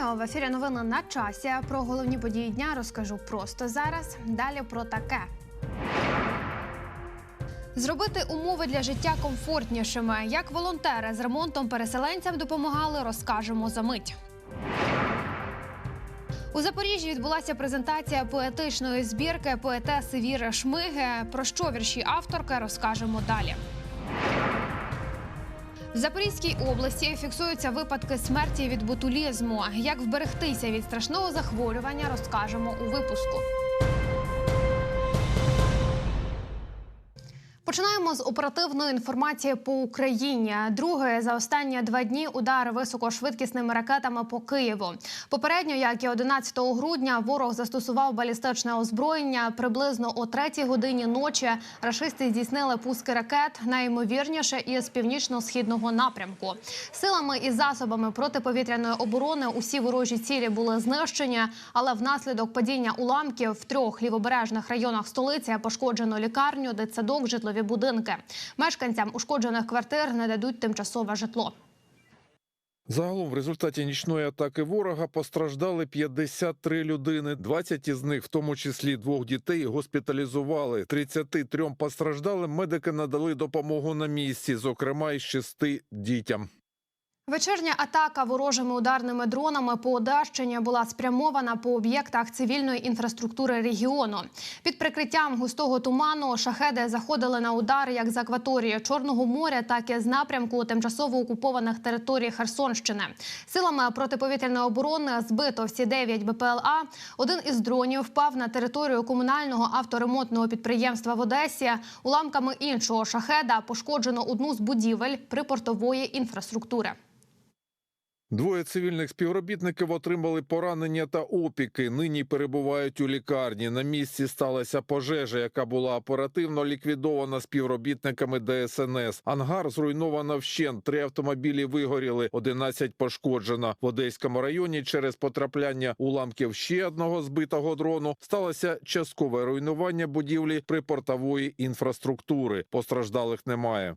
Вітаю в ефірі. Новини на часі. Про головні події дня розкажу просто зараз. Далі про таке. Зробити умови для життя комфортнішими. Як волонтери з ремонтом переселенцям допомагали, розкажемо за мить. У Запоріжжі відбулася презентація поетичної збірки поетеси Віри Шмиги. Про що вірші авторки розкажемо далі. В Запорізькій області фіксуються випадки смерті від ботулізму. Як вберегтися від страшного захворювання, розкажемо у випуску. Починаємо з оперативної інформації по Україні. Другий за останні два дні удар високошвидкісними ракетами по Києву. Попередньо, як і 11 грудня, ворог застосував балістичне озброєння. Приблизно о 3 годині ночі рашисти здійснили пуски ракет, найімовірніше із північно-східного напрямку. Силами і засобами протиповітряної оборони усі ворожі цілі були знищені, але внаслідок падіння уламків в трьох лівобережних районах столиці пошкоджено лікарню, дитсадок, житлові будинки. Мешканцям ушкоджених квартир не дадуть тимчасове житло. Загалом в результаті нічної атаки ворога постраждали 53 людини. 20 із них, в тому числі двох дітей, госпіталізували. 33 постраждалим медики надали допомогу на місці, зокрема й 6 дітям. Вечірня атака ворожими ударними дронами по Одещині була спрямована по об'єктах цивільної інфраструктури регіону. Під прикриттям густого туману шахеди заходили на удар як з акваторії Чорного моря, так і з напрямку тимчасово окупованих територій Херсонщини. Силами протиповітряної оборони збито всі 9 БПЛА. Один із дронів впав на територію комунального авторемонтного підприємства в Одесі. Уламками іншого шахеда пошкоджено одну з будівель припортової інфраструктури. Двоє цивільних співробітників отримали поранення та опіки. Нині перебувають у лікарні. На місці сталася пожежа, яка була оперативно ліквідована співробітниками ДСНС. Ангар зруйновано вщент. Три автомобілі вигоріли, 11 пошкоджено. В Одеському районі через потрапляння уламків ще одного збитого дрону сталося часткове руйнування будівлі припортової інфраструктури. Постраждалих немає.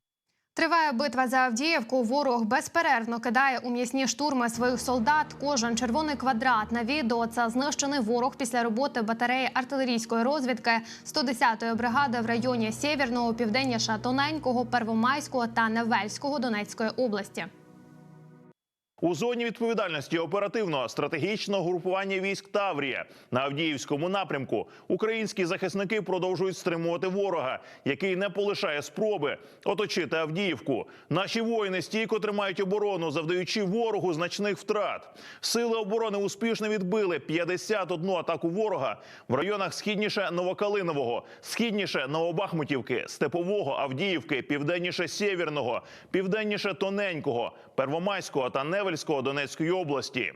Триває битва за Авдіївку. Ворог безперервно кидає у м'ясні штурми своїх солдат. Кожен червоний квадрат на відео це знищений ворог після роботи батареї артилерійської розвідки 110-ї бригади в районі Сєвєрного, південніша Тоненького, Первомайського та Невельського Донецької області. У зоні відповідальності оперативного стратегічного групування військ Таврія на Авдіївському напрямку українські захисники продовжують стримувати ворога, який не полишає спроби оточити Авдіївку. Наші воїни стійко тримають оборону, завдаючи ворогу значних втрат. Сили оборони успішно відбили 51 атаку ворога в районах східніше Новокалинового, східніше Новобахмутівки, Степового, Авдіївки, південніше Сєвєрного, південніше Тоненького, Первомайського та Невельського Донецької області.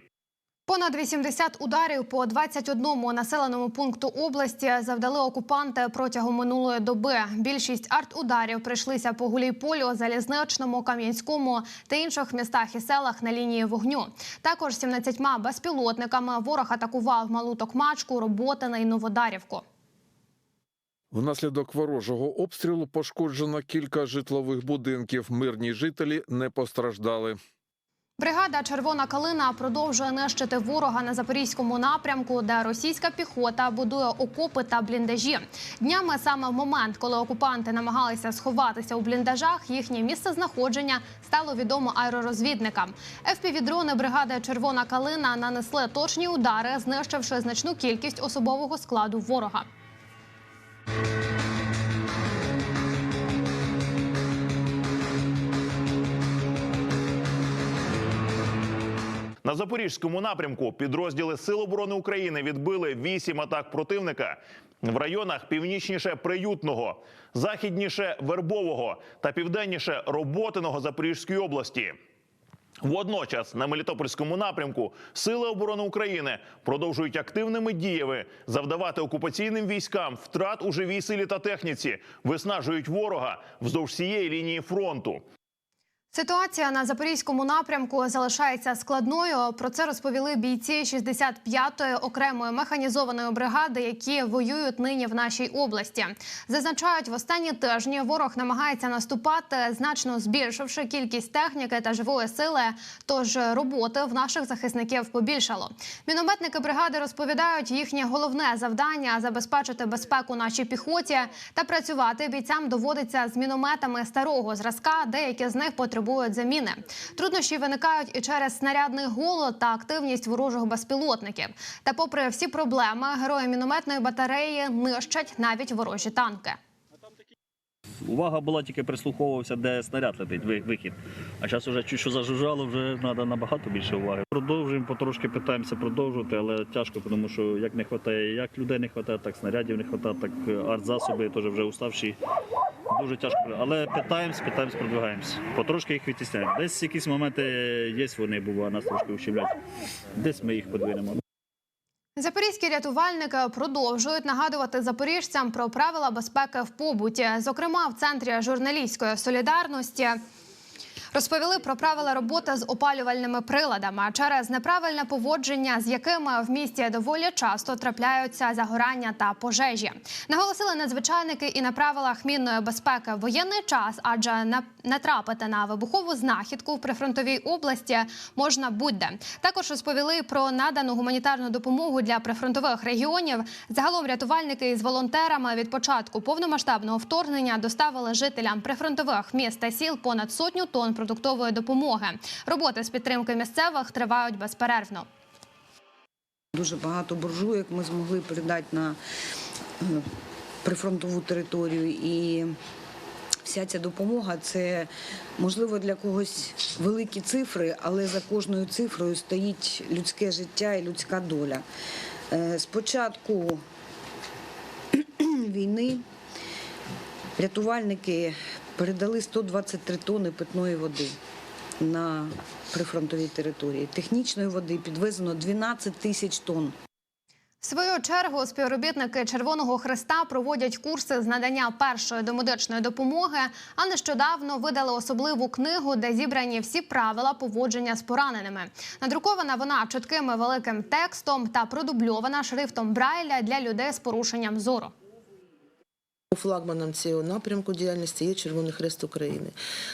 Понад 80 ударів по 21 населеному пункту області завдали окупанти протягом минулої доби. Більшість арт-ударів прийшлися по Гулійполю, Залізничному, Кам'янському та інших містах і селах на лінії вогню. Також 17 безпілотниками ворог атакував Малу Токмачку, Роботине і Новодарівку. Внаслідок ворожого обстрілу пошкоджено кілька житлових будинків. Мирні жителі не постраждали. Бригада Червона калина продовжує нищити ворога на запорізькому напрямку, де російська піхота будує окопи та бліндажі. Днями саме в момент, коли окупанти намагалися сховатися у бліндажах, їхнє місце знаходження стало відомо аеророзвідникам. ФПВ-дрони бригади Червона калина нанесли точні удари, знищивши значну кількість особового складу ворога. На запорізькому напрямку підрозділи Сил оборони України відбили вісім атак противника в районах північніше Приютного, західніше Вербового та південніше Роботиного Запорізької області. Водночас на Мелітопольському напрямку Сили оборони України продовжують активними діями завдавати окупаційним військам втрат у живій силі та техніці, виснажують ворога вздовж всієї лінії фронту. Ситуація на запорізькому напрямку залишається складною. Про це розповіли бійці 65-ї окремої механізованої бригади, які воюють нині в нашій області. Зазначають, в останні тижні ворог намагається наступати, значно збільшивши кількість техніки та живої сили. Тож роботи в наших захисників побільшало. Мінометники бригади розповідають, їхнє головне завдання забезпечити безпеку нашій піхоті та працювати бійцям доводиться з мінометами старого зразка. Деякі з них потребують заміни. Труднощі виникають і через снарядний голод та активність ворожих безпілотників. Та, попри всі проблеми, герої мінометної батареї нищать навіть ворожі танки. Увага була тільки прислуховувався, де снаряд летить, вихід. А зараз вже чуть що зажужжало, вже треба набагато більше уваги. Продовжуємо, потрошки питаємося продовжувати, але тяжко, тому що як не вистачає, як людей не вистачає, так снарядів не вистачає, так е, артзасоби теж вже уставші. Дуже тяжко. Але питаємось, питаємось, продвигаємось. Потрошки їх відтісняємо. Десь якісь моменти є, вони буває, нас трошки ущемлять. Десь ми їх подвинемо. Запорізькі рятувальники продовжують нагадувати запоріжцям про правила безпеки в побуті. Зокрема, в центрі журналістської солідарності. Розповіли про правила роботи з опалювальними приладами через неправильне поводження, з якими в місті доволі часто трапляються загорання та пожежі. Наголосили надзвичайники і на правилах мінної безпеки в воєнний час, адже на- натрапити на вибухову знахідку в прифронтовій області можна будь-де. Також розповіли про надану гуманітарну допомогу для прифронтових регіонів. Загалом рятувальники із волонтерами від початку повномасштабного вторгнення доставили жителям прифронтових міст та сіл понад сотню тонн продуктової допомоги. Роботи з підтримки місцевих тривають безперервно. Дуже багато буржуєк ми змогли передати на е, прифронтову територію. І вся ця допомога це можливо для когось великі цифри, але за кожною цифрою стоїть людське життя і людська доля. Е, Спочатку війни рятувальники передали 123 тонни питної води на прифронтовій території. Технічної води підвезено 12 тисяч тонн. Свою чергу співробітники Червоного Христа проводять курси з надання першої домедичної допомоги. А нещодавно видали особливу книгу, де зібрані всі правила поводження з пораненими. Надрукована вона чітким великим текстом та продубльована шрифтом Брайля для людей з порушенням зору. Флагманом цього напрямку діяльності є Червоний Хрест України.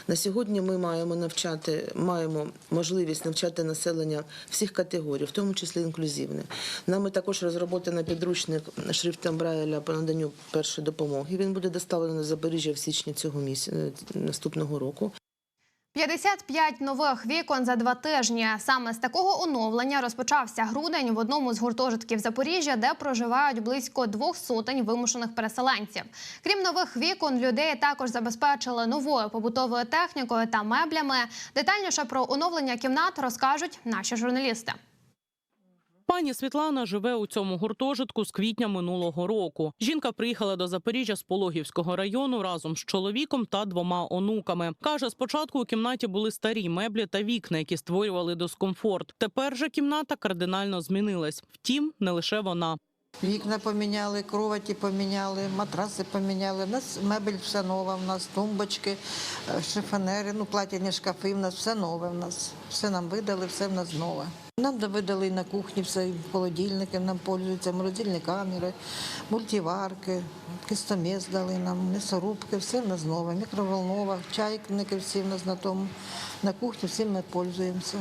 На сьогодні ми маємо навчати, маємо можливість навчати населення всіх категорій, в тому числі інклюзивне. Нами також розроблено підручник шрифтом Брайля по наданню першої допомоги. Він буде доставлений на Запоріжжя в січні цього місяця наступного року. 55 нових вікон за два тижні. Саме з такого оновлення розпочався грудень в одному з гуртожитків Запоріжжя, де проживають близько двох сотень вимушених переселенців. Крім нових вікон, людей також забезпечили новою побутовою технікою та меблями. Детальніше про оновлення кімнат розкажуть наші журналісти. Пані Світлана живе у цьому гуртожитку з квітня минулого року. Жінка приїхала до Запоріжжя з Пологівського району разом з чоловіком та двома онуками. Каже, спочатку у кімнаті були старі меблі та вікна, які створювали дискомфорт. Тепер же кімната кардинально змінилась. Втім, не лише вона. Вікна поміняли, кроваті поміняли, матраси поміняли. У нас мебель все нова, у нас тумбочки, е, шифонери, ну платяні шкафи, у нас все нове. У нас все нам видали, все в нас нове. Нам видали на кухні все, холодильники нам пользуються, морозильні камери, мультиварки, кистоміс дали нам, м'ясорубки, все в нас нове, мікроволнова, чайники всі в нас на тому. На кухні всім ми пользуємося.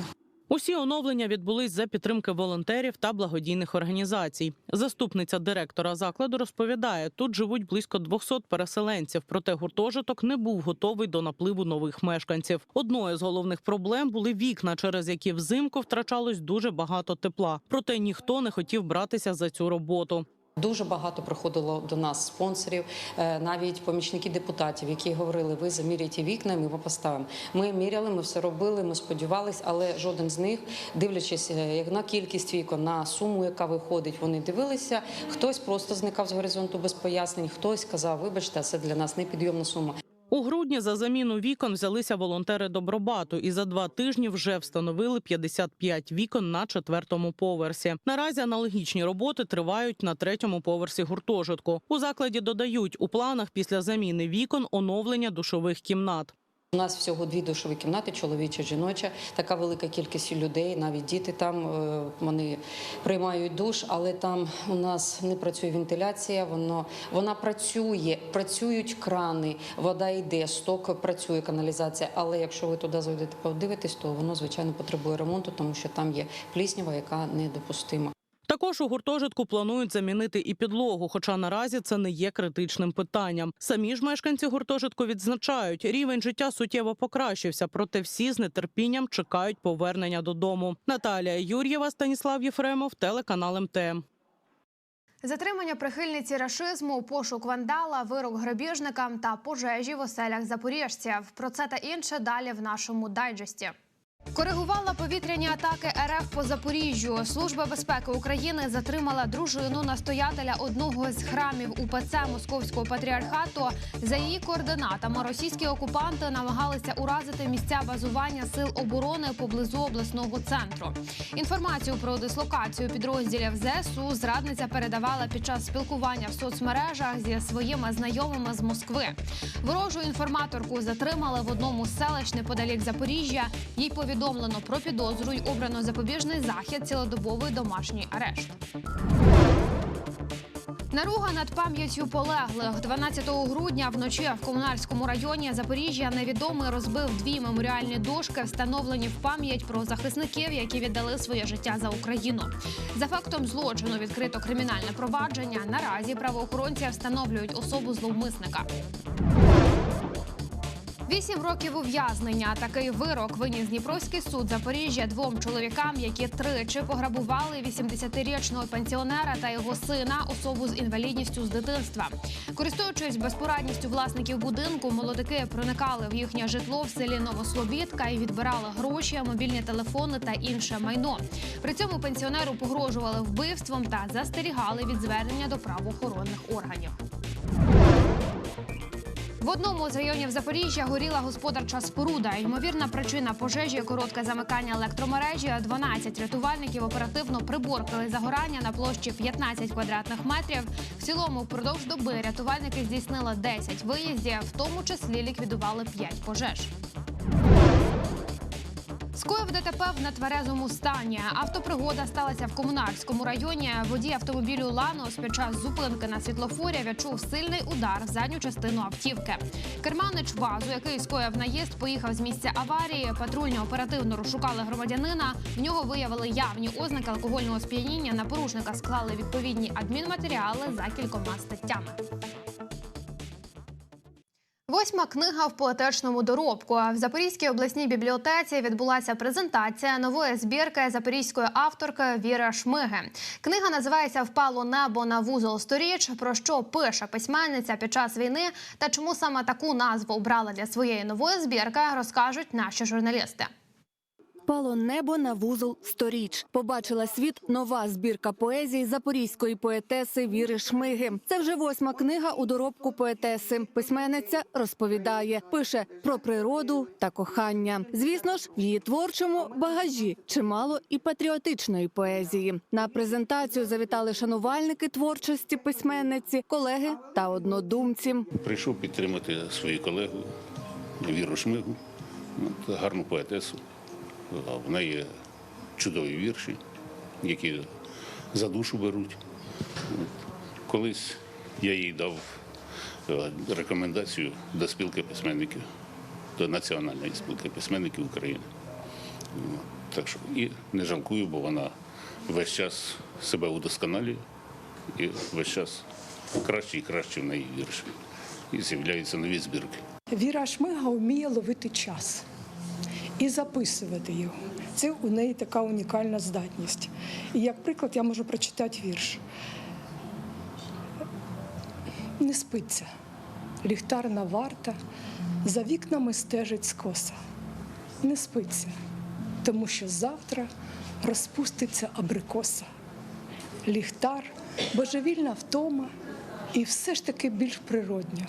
Усі оновлення відбулись за підтримки волонтерів та благодійних організацій. Заступниця директора закладу розповідає, тут живуть близько 200 переселенців. Проте гуртожиток не був готовий до напливу нових мешканців. Одною з головних проблем були вікна, через які взимку втрачалось дуже багато тепла. Проте ніхто не хотів братися за цю роботу. Дуже багато приходило до нас спонсорів, е, навіть помічники депутатів, які говорили: ви заміряйте вікна, ми поставимо. Ми міряли, ми все робили, ми сподівалися, але жоден з них, дивлячись е, як на кількість вікон, на суму, яка виходить, вони дивилися. Хтось просто зникав з горизонту без пояснень, хтось казав, вибачте, це для нас непідйомна сума. У грудні за заміну вікон взялися волонтери Добробату і за два тижні вже встановили 55 вікон на четвертому поверсі. Наразі аналогічні роботи тривають на третьому поверсі гуртожитку. У закладі додають у планах після заміни вікон оновлення душових кімнат. У нас всього дві душові кімнати, чоловіча, жіноча. Така велика кількість людей, навіть діти там е, вони приймають душ, але там у нас не працює вентиляція. Воно вона працює, працюють крани, вода йде, сток працює, каналізація. Але якщо ви туди зайдете, подивитесь, то воно звичайно потребує ремонту, тому що там є пліснява, яка недопустима. Також у гуртожитку планують замінити і підлогу, хоча наразі це не є критичним питанням. Самі ж мешканці гуртожитку відзначають, рівень життя суттєво покращився, проте всі з нетерпінням чекають повернення додому. Наталія Юр'єва, Станіслав Єфремов, телеканал МТМ. Затримання прихильниці рашизму, пошук вандала, вирок грабіжникам та пожежі в оселях запоріжців. Про це та інше далі в нашому дайджесті. Коригувала повітряні атаки РФ по Запоріжжю. Служба безпеки України затримала дружину настоятеля одного з храмів УПЦ Московського патріархату. За її координатами російські окупанти намагалися уразити місця базування сил оборони поблизу обласного центру. Інформацію про дислокацію підрозділів ЗСУ зрадниця передавала під час спілкування в соцмережах зі своїми знайомими з Москви. Ворожу інформаторку затримали в одному з селищ неподалік Запоріжжя. Їй повідомлено про підозру й обрано запобіжний захід цілодобовий домашній арешт. Наруга над пам'яттю полеглих 12 грудня вночі в комунальському районі Запоріжжя невідомий розбив дві меморіальні дошки, встановлені в пам'ять про захисників, які віддали своє життя за Україну. За фактом злочину відкрито кримінальне провадження. Наразі правоохоронці встановлюють особу зловмисника. Вісім років ув'язнення. Такий вирок виніс Дніпровський суд Запоріжжя двом чоловікам, які тричі пограбували 80-річного пенсіонера та його сина, особу з інвалідністю з дитинства. Користуючись безпорадністю власників будинку, молодики проникали в їхнє житло в селі Новослобідка і відбирали гроші, мобільні телефони та інше майно. При цьому пенсіонеру погрожували вбивством та застерігали від звернення до правоохоронних органів. В одному з районів Запоріжжя горіла господарча споруда. Ймовірна причина пожежі коротке замикання електромережі. 12 рятувальників оперативно приборкали загорання на площі 15 квадратних метрів. В цілому, впродовж доби рятувальники здійснили 10 виїздів, в тому числі ліквідували 5 пожеж. Скоїв ДТП в нетверезому стані. Автопригода сталася в комунарському районі. Водій автомобілю Ланос під час зупинки на світлофорі відчув сильний удар в задню частину автівки. Керманич вазу, який скоїв наїзд, поїхав з місця аварії. Патрульні оперативно розшукали громадянина. В нього виявили явні ознаки алкогольного сп'яніння. На порушника склали відповідні адмінматеріали за кількома статтями. Восьма книга в поетичному доробку. В Запорізькій обласній бібліотеці відбулася презентація нової збірки запорізької авторки Віри Шмиги. Книга називається Впало небо на вузол сторіч. Про що пише письменниця під час війни та чому саме таку назву обрала для своєї нової збірки, розкажуть наші журналісти. Впало небо на вузол сторіч. Побачила світ нова збірка поезії запорізької поетеси Віри Шмиги. Це вже восьма книга у доробку поетеси. Письменниця розповідає, пише про природу та кохання. Звісно ж, в її творчому багажі чимало і патріотичної поезії. На презентацію завітали шанувальники творчості письменниці, колеги та однодумці. Прийшов підтримати свою колегу Віру Шмигу, гарну поетесу. В неї чудові вірші, які за душу беруть. Колись я їй дав е, рекомендацію до спілки письменників, до Національної спілки письменників України. Так що і не жалкую, бо вона весь час себе удосконалює і весь час краще і краще в неї вірші. І з'являються нові збірки. Віра Шмига вміє ловити час і записувати його. Це у неї така унікальна здатність. І як приклад я можу прочитати вірш. Не спиться, ліхтарна варта, за вікнами стежить скоса. Не спиться, тому що завтра розпуститься абрикоса. Ліхтар, божевільна втома, і все ж таки більш природньо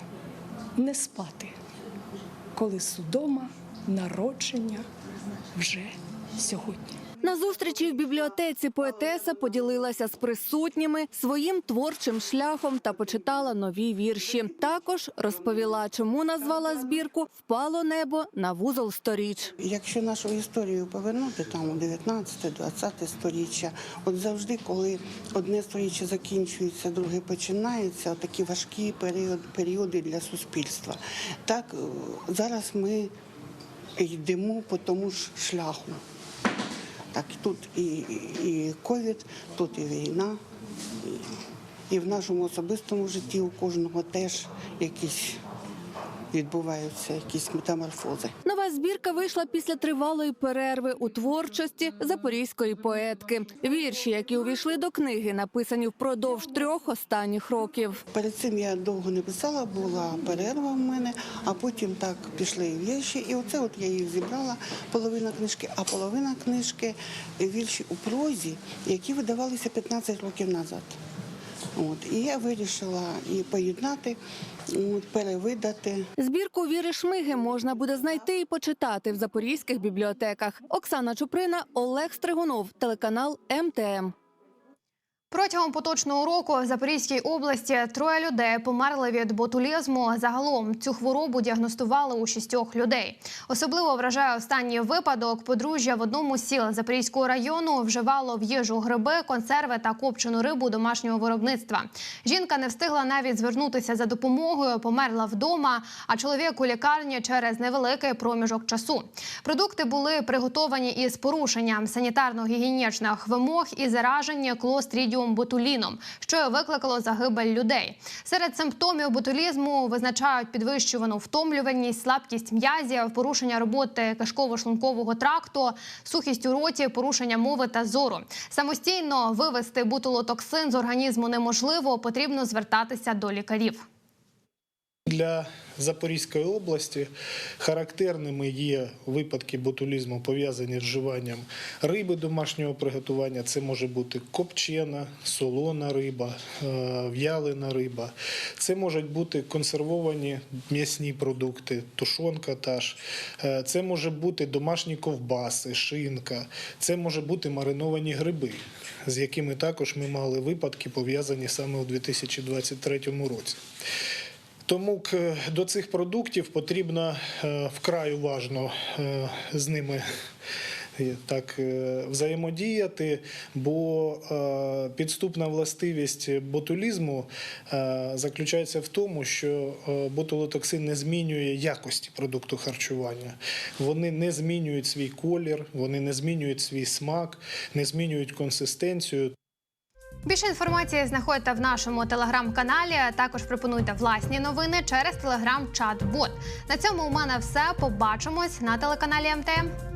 не спати, коли судома народження вже сьогодні. На зустрічі в бібліотеці поетеса поділилася з присутніми своїм творчим шляхом та почитала нові вірші. Також розповіла, чому назвала збірку Впало небо на вузол сторіч. Якщо нашу історію повернути там у 19-20 сторіччя, от завжди, коли одне сторіччя закінчується, друге починається, такі важкі період, періоди для суспільства. Так е, зараз ми йдемо по тому ж шляху. Так, тут і, ковід, тут і війна, і в нашому особистому житті у кожного теж якісь відбуваються якісь метаморфози. Нова збірка вийшла після тривалої перерви у творчості запорізької поетки. Вірші, які увійшли до книги, написані впродовж трьох останніх років. Перед цим я довго не писала, була перерва в мене, а потім так пішли вірші. І оце от я їх зібрала, половина книжки, а половина книжки вірші у прозі, які видавалися 15 років назад. От, і я вирішила і поєднати, от, перевидати. Збірку Віри Шмиги можна буде знайти і почитати в запорізьких бібліотеках. Оксана Чуприна, Олег Стригунов, телеканал МТМ. Протягом поточного року в Запорізькій області троє людей померли від ботулізму. Загалом цю хворобу діагностували у шістьох людей. Особливо вражає останній випадок. Подружжя в одному з сіл Запорізького району вживало в їжу гриби, консерви та копчену рибу домашнього виробництва. Жінка не встигла навіть звернутися за допомогою, померла вдома. А чоловік у лікарні через невеликий проміжок часу. Продукти були приготовані із порушенням санітарно-гігієнічних вимог і заражені клострідіум ботуліном, що викликало загибель людей. Серед симптомів ботулізму визначають підвищувану втомлюваність, слабкість м'язів, порушення роботи кишково-шлункового тракту, сухість у роті, порушення мови та зору. Самостійно вивести бутулотоксин з організму неможливо, потрібно звертатися до лікарів. Для Запорізької області характерними є випадки ботулізму, пов'язані з вживанням риби домашнього приготування. Це може бути копчена, солона риба, е, в'ялена риба. Це можуть бути консервовані м'ясні продукти, тушонка та ж. Е, Це може бути домашні ковбаси, шинка. Це може бути мариновані гриби, з якими також ми мали випадки, пов'язані саме у 2023 році. Тому до цих продуктів потрібно е, вкрай уважно е, з ними е, так взаємодіяти, бо підступна властивість ботулізму заключається в тому, що ботулотоксин не змінює якості продукту харчування. Вони не змінюють свій колір, вони не змінюють свій смак, не змінюють консистенцію. Більше інформації знаходите в нашому телеграм-каналі. Також пропонуйте власні новини через телеграм-чат-бот. На цьому у мене все. Побачимось на телеканалі МТМ.